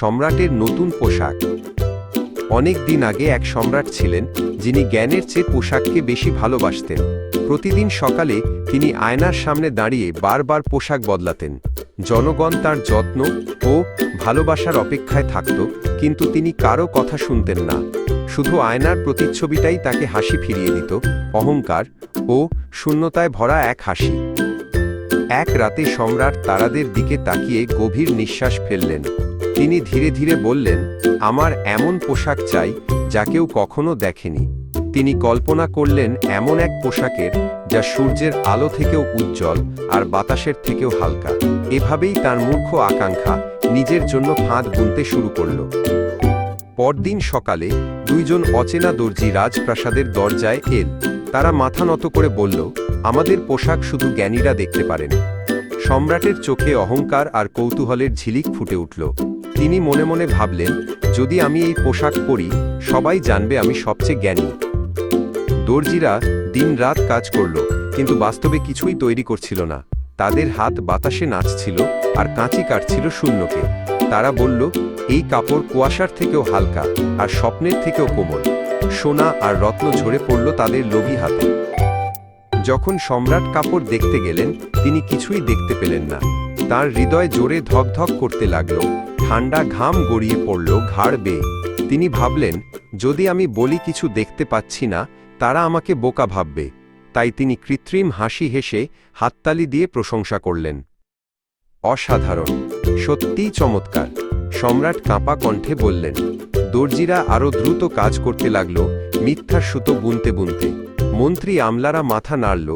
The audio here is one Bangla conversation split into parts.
সম্রাটের নতুন পোশাক। অনেক দিন আগে এক সম্রাট ছিলেন, যিনি জ্ঞানের চেয়ে পোশাককে বেশি ভালোবাসতেন। প্রতিদিন সকালে তিনি আয়নার সামনে দাঁড়িয়ে বারবার পোশাক বদলাতেন। জনগণ তার যত্ন ও ভালোবাসার অপেক্ষায় থাকত, কিন্তু তিনি কারও কথা শুনতেন না। শুধু আয়নার প্রতিচ্ছবিটাই তাকে হাসি ফিরিয়ে দিত, অহংকার ও শূন্যতায় ভরা এক হাসি। এক রাতে সম্রাট তারাদের দিকে তাকিয়ে গভীর নিঃশ্বাস ফেললেন। তিনি ধীরে ধীরে বললেন, আমার এমন পোশাক চাই যা কেউ কখনো দেখেনি। তিনি কল্পনা করলেন, এমন এক পোশাকের যা সূর্যের আলো থেকেও উজ্জ্বল আর বাতাসের থেকেও হালকা। এভাবেই তার মূর্খ আকাঙ্ক্ষা নিজের জন্য ফাঁদ বুনতে শুরু করল। পরদিন সকালে দুইজন অচেনা দর্জি রাজপ্রাসাদের দরজায় এল। তারা মাথা নত করে বলল, আমাদের পোশাক শুধু জ্ঞানীরা দেখতে পারেন। সম্রাটের চোখে অহংকার আর কৌতূহলের ঝিলিক ফুটে উঠল। তিনি মনে মনে ভাবলেন, যদি আমি এই পোশাক পরি, সবাই জানবে আমি সবচেয়ে জ্ঞানী। দর্জিরা দিনরাত কাজ করল, কিন্তু বাস্তবে কিছুই তৈরি করছিল না। তাদের হাত বাতাসে নাচছিল আর কাঁচি কাটছিল শূন্যকে। তারা বলল, এই কাপড় কুয়াশার থেকেও হালকা আর স্বপ্নের থেকেও কোমল। সোনা আর রত্ন ঝরে পড়ল তাদের লোভী হাতে। যখন সম্রাট কাপড় দেখতে গেলেন, তিনি কিছুই দেখতে পেলেন না। তার হৃদয় জোরে ধকধক করতে লাগল ঠান্ডা ঘাম গড়িয়ে পড়ল, ঘাড় বেয়ে। তিনি ভাবলেন, যদি আমি বলি কিছু দেখতে পাচ্ছি না, তারা আমাকে বোকা ভাববে। তাই তিনি কৃত্রিম হাসি হেসে হাততালি দিয়ে প্রশংসা করলেন। অসাধারণ, সত্যিই চমৎকার। সম্রাট কাঁপা কণ্ঠে বললেন, দর্জিরা আরও দ্রুত কাজ করতে লাগল মিথ্যার সুতো বুনতে বুনতে। মন্ত্রী আমলারা মাথা নাড়ল,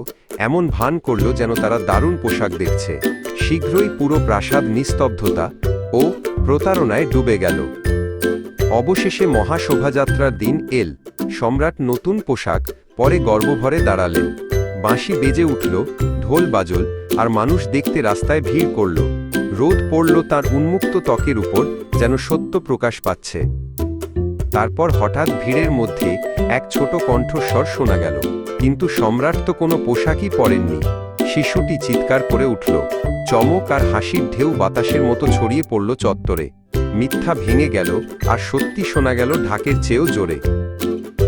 এমন ভান করল যেন তারা দারুণ পোশাক দেখছে। শীঘ্রই পুরো প্রাসাদ নিস্তব্ধতা ও প্রতারণায় ডুবে গেল। অবশেষে মহাশোভাযাত্রার দিন এল। সম্রাট নতুন পোশাক পরে গর্বভরে দাঁড়ালেন। বাঁশি বেজে উঠল, ঢোল বাজল আর মানুষ দেখতে রাস্তায় ভিড় করল। রোদ পড়ল তার উন্মুক্ত ত্বকের উপর যেন সত্য প্রকাশ পাচ্ছে। তারপর হঠাৎ ভিড়ের মধ্যে এক ছোট কণ্ঠস্বর শোনা গেল। কিন্তু সম্রাট তো কোনো পোশাকই পরেননি। শিশুটি চিৎকার করে উঠল। চমক আর হাসির ঢেউ বাতাসের মতো ছড়িয়ে পড়ল চত্বরে। মিথ্যা ভেঙে গেল আর সত্যি শোনা গেল ঢাকের চেয়েও জোরে।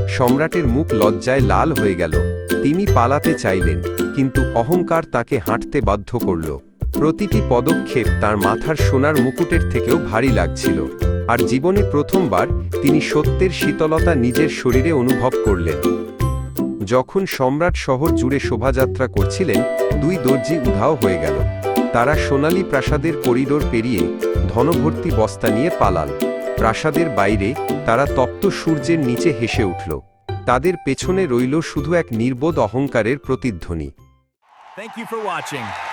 সম্রাটের মুখ লজ্জায় লাল হয়ে গেল। তিনি পালাতে চাইলেন, কিন্তু অহংকার তাকে হাঁটতে বাধ্য করল। প্রতিটি পদক্ষেপ তার মাথার সোনার মুকুটের থেকেও ভারী লাগছিল। আর জীবনে প্রথমবার তিনি সত্যের শীতলতা নিজের শরীরে অনুভব করলেন। যখন সম্রাট শহর জুড়ে শোভাযাত্রা করছিলেন, দুই দর্জি উধাও হয়ে গেল। তারা সোনালী প্রাসাদের করিডোর পেরিয়ে ধনভর্তি বস্তা নিয়ে পালাল। প্রাসাদের বাইরে তারা তপ্ত সূর্যের নিচে হেসে উঠল। তাদের পেছনে রইল শুধু এক নির্বোধ অহংকারের প্রতিধ্বনি। Thank you for watching.